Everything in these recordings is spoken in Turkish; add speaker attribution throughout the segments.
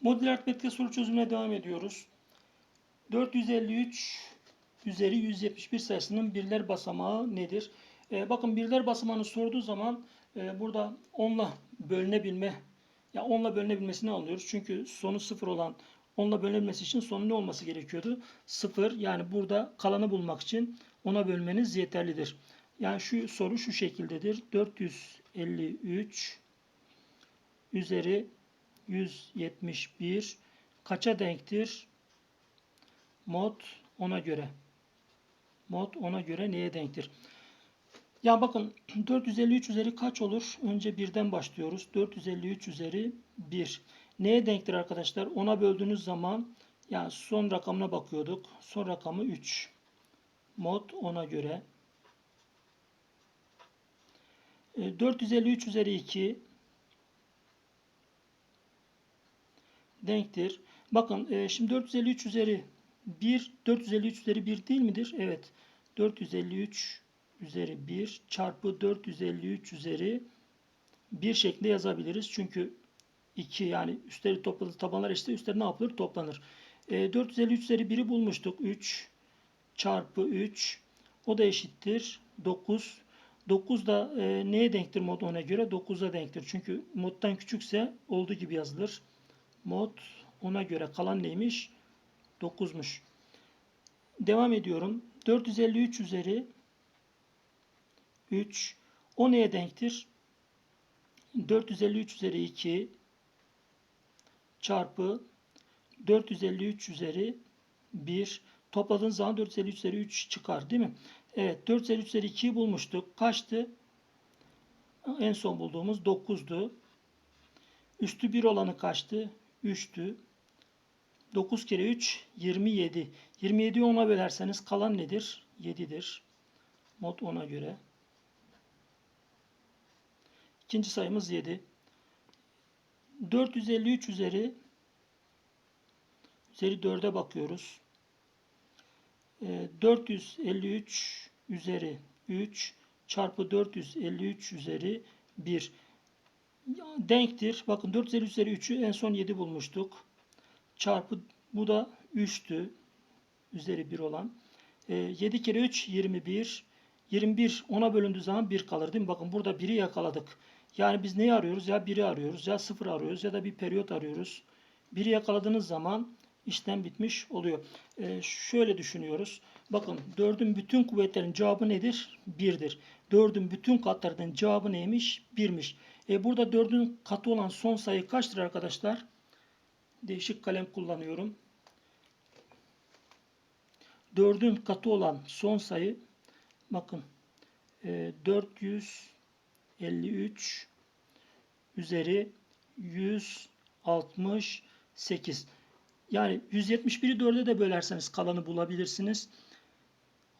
Speaker 1: Modüler aritmetikte soru çözümüne devam ediyoruz. 453 üzeri 171 sayısının birler basamağı nedir? Ee, bakın birler basamağını sorduğu zaman e, burada 10'la bölünebilme ya 10'la bölünebilmesini alıyoruz. Çünkü sonu 0 olan 10'la bölünebilmesi için sonu ne olması gerekiyordu? 0 yani burada kalanı bulmak için 10'a bölmeniz yeterlidir. Yani şu soru şu şekildedir. 453 üzeri 171 kaça denktir? Mod ona göre. Mod ona göre neye denktir? Ya bakın 453 üzeri kaç olur? Önce birden başlıyoruz. 453 üzeri 1. Neye denktir arkadaşlar? 10'a böldüğünüz zaman yani son rakamına bakıyorduk. Son rakamı 3. Mod ona göre. E, 453 üzeri 2 denktir. Bakın e, şimdi 453 üzeri 1 453 üzeri 1 değil midir? Evet. 453 üzeri 1 çarpı 453 üzeri 1 şeklinde yazabiliriz. Çünkü 2 yani üstleri topladı tabanlar eşitse üstleri ne yapılır? Toplanır. E, 453 üzeri 1'i bulmuştuk. 3 çarpı 3 o da eşittir 9. 9 da e, neye denktir mod ona göre? 9'a denktir. Çünkü moddan küçükse olduğu gibi yazılır. Mod ona göre kalan neymiş? 9'muş. Devam ediyorum. 453 üzeri 3 o neye denktir? 453 üzeri 2 çarpı 453 üzeri 1 topladığınız zaman 453 üzeri 3 çıkar değil mi? Evet 453 üzeri 2'yi bulmuştuk. Kaçtı? En son bulduğumuz 9'du. Üstü 1 olanı kaçtı? 3'tü. 9 kere 3 27. 27'yi 10'a bölerseniz kalan nedir? 7'dir. Mod 10'a göre. İkinci sayımız 7. 453 üzeri üzeri 4'e bakıyoruz. E, 453 üzeri 3 çarpı 453 üzeri 1 denktir. Bakın 453 üzeri 3'ü en son 7 bulmuştuk. Çarpı bu da 3'tü. Üzeri 1 olan. E, 7 kere 3 21. 21 10'a bölündüğü zaman 1 kalır değil mi? Bakın burada 1'i yakaladık. Yani biz neyi arıyoruz? Ya 1'i arıyoruz ya 0 arıyoruz ya da bir periyot arıyoruz. 1'i yakaladığınız zaman işlem bitmiş oluyor. E, şöyle düşünüyoruz. Bakın 4'ün bütün kuvvetlerin cevabı nedir? 1'dir. 4'ün bütün katlarının cevabı neymiş? 1'miş. E, burada 4'ün katı olan son sayı kaçtır arkadaşlar? Değişik kalem kullanıyorum. 4'ün katı olan son sayı bakın e, 453 üzeri 168 yani 171'i 4'e de bölerseniz kalanı bulabilirsiniz.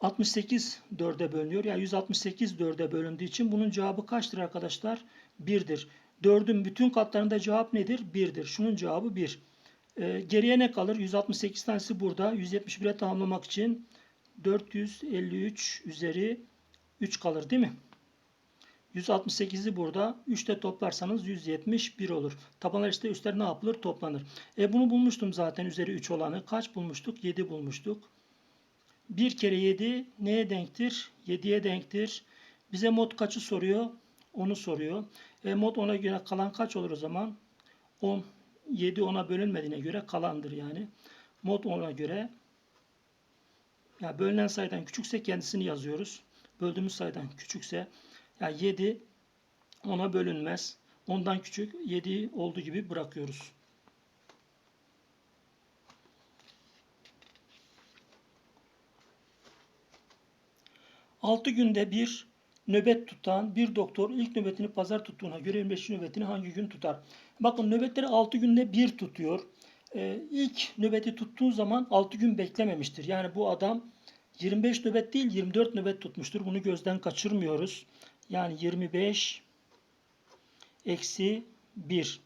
Speaker 1: 68 4'e bölünüyor. Yani 168 4'e bölündüğü için bunun cevabı kaçtır arkadaşlar? 1'dir. 4'ün bütün katlarında cevap nedir? 1'dir. Şunun cevabı 1. Ee, geriye ne kalır? 168 tanesi burada. 171'e tamamlamak için 453 üzeri 3 kalır değil mi? 168'i burada. 3'te toplarsanız 171 olur. Tabanlar işte üstler ne yapılır? Toplanır. E bunu bulmuştum zaten üzeri 3 olanı. Kaç bulmuştuk? 7 bulmuştuk. 1 kere 7 neye denktir? 7'ye denktir. Bize mod kaçı soruyor? Onu soruyor. E mod ona göre kalan kaç olur o zaman? 10. 7 ona bölünmediğine göre kalandır yani. Mod ona göre ya bölünen sayıdan küçükse kendisini yazıyoruz. Böldüğümüz sayıdan küçükse ya 7 ona bölünmez. Ondan küçük 7 olduğu gibi bırakıyoruz. Altı günde bir nöbet tutan bir doktor ilk nöbetini pazar tuttuğuna göre 25. nöbetini hangi gün tutar? Bakın nöbetleri 6 günde bir tutuyor. Ee, ilk nöbeti tuttuğu zaman 6 gün beklememiştir. Yani bu adam 25 nöbet değil 24 nöbet tutmuştur. Bunu gözden kaçırmıyoruz. Yani 25 eksi 1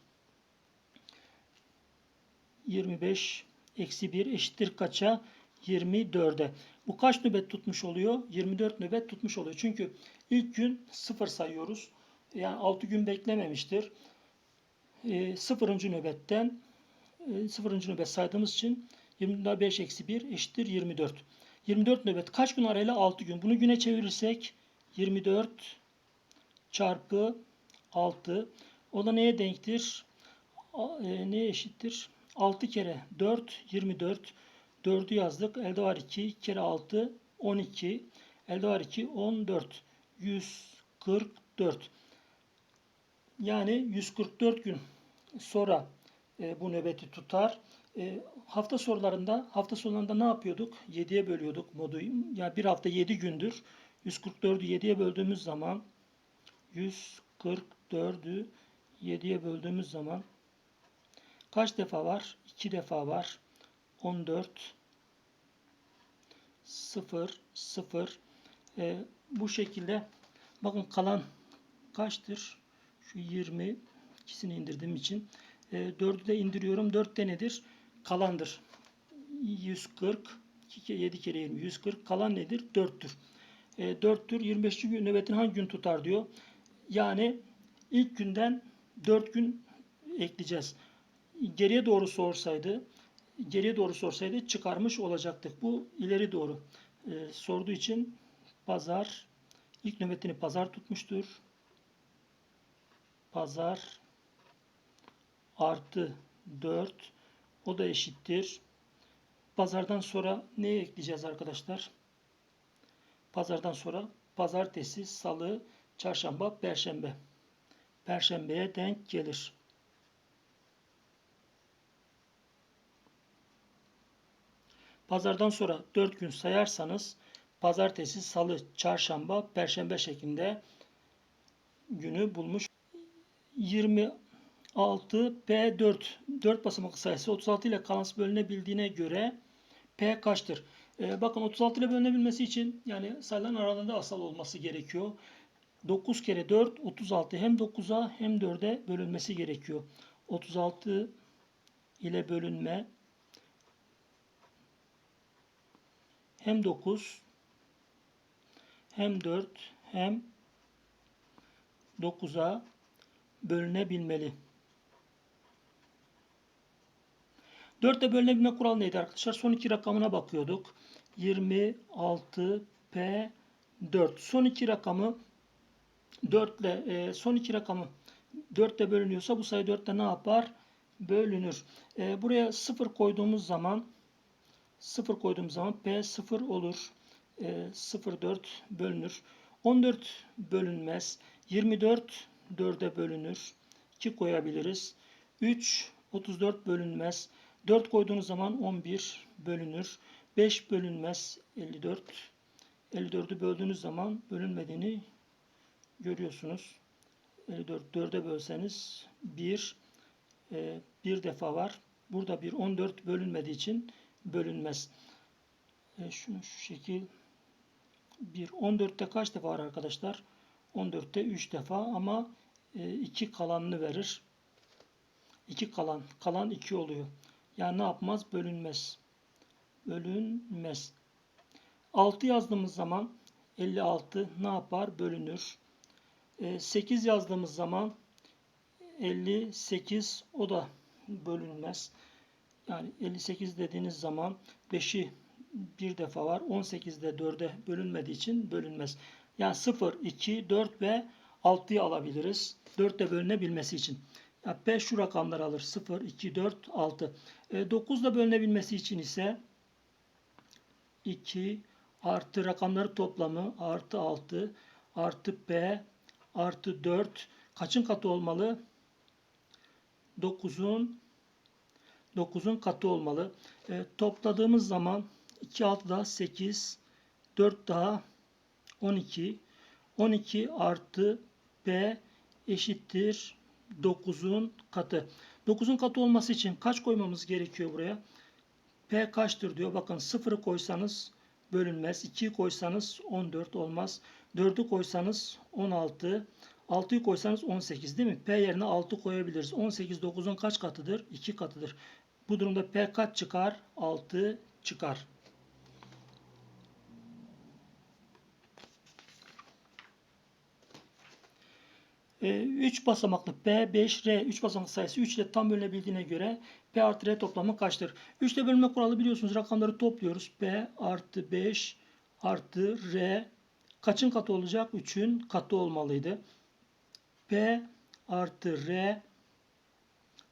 Speaker 1: 25 eksi 1 eşittir kaça? 24'e. Bu kaç nöbet tutmuş oluyor? 24 nöbet tutmuş oluyor. Çünkü ilk gün 0 sayıyoruz. Yani 6 gün beklememiştir. E, 0. nöbetten e, 0. nöbet saydığımız için 20 5 eksi 1 eşittir 24. 24 nöbet kaç gün arayla? 6 gün. Bunu güne çevirirsek 24 çarpı 6 o da neye denktir? E, neye eşittir? 6 kere 4 24 4'ü yazdık. Elde var 2 2 kere 6 12 elde var 2 14 144 yani 144 gün sonra e, bu nöbeti tutar. E, hafta sorularında hafta sonlarında ne yapıyorduk? 7'ye bölüyorduk modu. Yani bir hafta 7 gündür. 144'ü 7'ye böldüğümüz zaman 144'ü 7'ye böldüğümüz zaman kaç defa var? 2 defa var. 14 0 0 E, bu şekilde bakın kalan kaçtır? Şu 20 ikisini indirdiğim için e, 4'ü de indiriyorum. 4 de nedir? Kalandır. 140 2 kere 7 kere 20 140 kalan nedir? 4'tür. E, 4'tür. 25. gün nöbetin hangi gün tutar diyor. Yani ilk günden 4 gün ekleyeceğiz. Geriye doğru sorsaydı geriye doğru sorsaydı çıkarmış olacaktık. Bu ileri doğru e, sorduğu için pazar ilk nöbetini pazar tutmuştur. Pazar artı 4 o da eşittir. Pazardan sonra neye ekleyeceğiz arkadaşlar? Pazardan sonra pazartesi, salı, çarşamba, perşembe. Perşembeye denk gelir. Pazardan sonra 4 gün sayarsanız pazartesi, salı, çarşamba, perşembe şeklinde günü bulmuş. 26 P4 4 basamaklı sayısı 36 ile kalansı bölünebildiğine göre P kaçtır? Ee, bakın 36 ile bölünebilmesi için yani sayıların aralarında asal olması gerekiyor. 9 kere 4 36 hem 9'a hem 4'e bölünmesi gerekiyor. 36 ile bölünme hem 9 hem 4 hem 9'a bölünebilmeli. 4 ile bölünebilme kuralı neydi arkadaşlar? Son iki rakamına bakıyorduk. 26 P 4. Son iki rakamı 4 ile e, son iki rakamı 4 ile bölünüyorsa bu sayı 4 ile ne yapar? Bölünür. E, buraya 0 koyduğumuz zaman 0 koyduğum zaman P 0 olur. E, 0,4 bölünür. 14 bölünmez. 24 4'e bölünür. 2 koyabiliriz. 3 34 bölünmez. 4 koyduğunuz zaman 11 bölünür. 5 bölünmez. 54 54'ü böldüğünüz zaman bölünmediğini görüyorsunuz. 54 4'e bölseniz 1 e, bir defa var. Burada bir 14 bölünmediği için bölünmez. E, şunu şu şekil 1 14'te kaç defa var arkadaşlar? 14'te 3 defa ama 2 kalanını verir. 2 kalan. Kalan 2 oluyor. Yani ne yapmaz? Bölünmez. Bölünmez. 6 yazdığımız zaman 56 ne yapar? Bölünür. 8 yazdığımız zaman 58 o da bölünmez. Yani 58 dediğiniz zaman 5'i bir defa var. 18'de 4'e bölünmediği için bölünmez. Yani 0, 2, 4 ve 6'yı alabiliriz. 4 de bölünebilmesi için. Yani P şu rakamları alır. 0, 2, 4, 6. E, 9 da bölünebilmesi için ise 2 artı rakamları toplamı artı 6 artı P artı 4 kaçın katı olmalı? 9'un 9'un katı olmalı. E, topladığımız zaman 2 6 daha 8 4 daha 12 12 artı B eşittir 9'un katı. 9'un katı olması için kaç koymamız gerekiyor buraya? P kaçtır diyor. Bakın 0'ı koysanız bölünmez. 2'yi koysanız 14 olmaz. 4'ü koysanız 16. 6'yı koysanız 18 değil mi? P yerine 6 koyabiliriz. 18 9'un kaç katıdır? 2 katıdır. Bu durumda P kaç çıkar? 6 çıkar. 3 basamaklı P, 5, R 3 basamak sayısı 3 ile tam bölünebildiğine göre P artı R toplamı kaçtır? 3 ile bölünme kuralı biliyorsunuz. Rakamları topluyoruz. P artı 5 artı R kaçın katı olacak? 3'ün katı olmalıydı. P artı R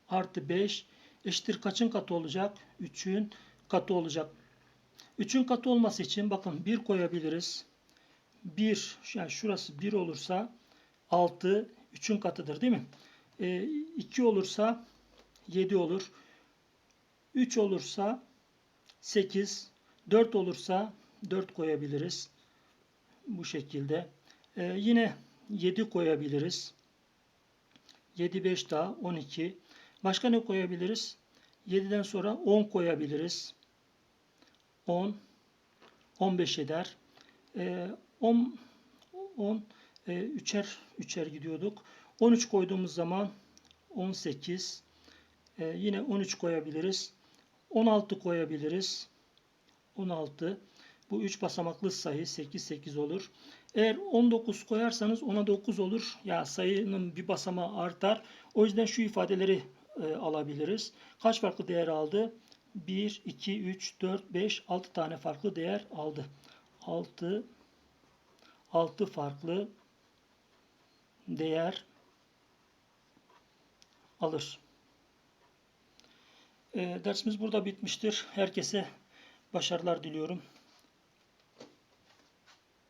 Speaker 1: artı 5 eşittir kaçın katı olacak? 3'ün katı olacak. 3'ün katı olması için bakın 1 koyabiliriz. 1 yani şurası 1 olursa 6 3'ün katıdır değil mi? E, 2 olursa 7 olur. 3 olursa 8 4 olursa 4 koyabiliriz. Bu şekilde. E, yine 7 koyabiliriz. 7 5 daha 12. Başka ne koyabiliriz? 7'den sonra 10 koyabiliriz. 10 15 eder. E, 10 10 e, üçer üçer gidiyorduk. 13 koyduğumuz zaman 18 e, yine 13 koyabiliriz. 16 koyabiliriz. 16 bu 3 basamaklı sayı 8 8 olur. Eğer 19 koyarsanız ona 9 olur. Ya sayının bir basamağı artar. O yüzden şu ifadeleri e, alabiliriz. Kaç farklı değer aldı? 1, 2, 3, 4, 5, 6 tane farklı değer aldı. 6 6 farklı değer alır. E, dersimiz burada bitmiştir. Herkese başarılar diliyorum.